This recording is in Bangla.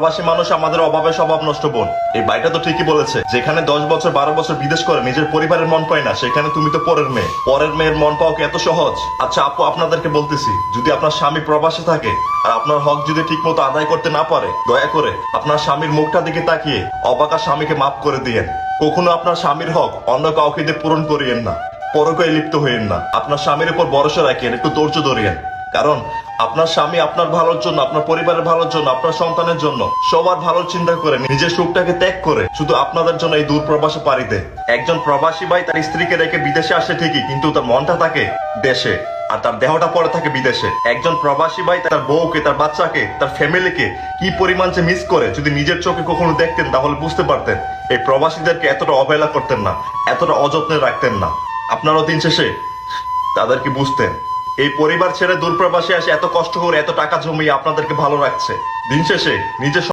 প্রবাসী মানুষ আমাদের অভাবে স্বভাব নষ্ট বোন। এই ভাইটা তো ঠিকই বলেছে, যেখানে দশ বছর, বারো বছর বিদেশ করে, নিজের পরিবারের মন পায় না, সেখানে তুমি তো পরের মেয়ে। পরের মেয়ের মন পাও কি এত সহজ? আচ্ছা আপু, আপনাদেরকে বলতেছি, যদি আপনার স্বামী প্রবাসে থাকে, আর আপনার হক যদি ঠিক মতো আদায় করতে না পারে, দয়া করে আপনার স্বামীর মুখটা দিকে তাকিয়ে অবাকা স্বামীকে মাফ করে দিয়েন। কখনো আপনার স্বামীর হক অন্য কাউকে দিয়ে পূরণ করিয়েন না পরকে লিপ্ত হইয়েন না। আপনার স্বামীর উপর ভরসা রাখেন একটু ধৈর্য ধরিয়েন। কারণ আপনার স্বামী আপনার ভালোর জন্য, আপনার পরিবারের ভালোর জন্য, আপনার সন্তানের জন্য সবার ভালো চিন্তা করে, নিজের সুখটাকে ত্যাগ করে শুধু আপনাদের জন্য এই দূর প্রবাসে দেয়। একজন প্রবাসী ভাই তার স্ত্রীকে রেখে বিদেশে আসে ঠিকই, কিন্তু তার মনটা থাকে দেশে আর তার দেহটা পড়ে থাকে বিদেশে। একজন প্রবাসী ভাই তার বউকে, তার বাচ্চাকে, তার ফ্যামিলিকে কি পরিমাণ যে মিস করে যদি নিজের চোখে কখনো দেখতেন তাহলে বুঝতে পারতেন, এই প্রবাসীদেরকে এতটা অবহেলা করতেন না, এতটা অযত্নে রাখতেন না। আপনারও দিন শেষে তাদেরকে বুঝতেন। এই পরিবার ছেড়ে দূরপ্রবাসে আসে এত কষ্ট করে এত টাকা জমিয়ে আপনাদেরকে ভালো রাখছে। দিন শেষে নিজের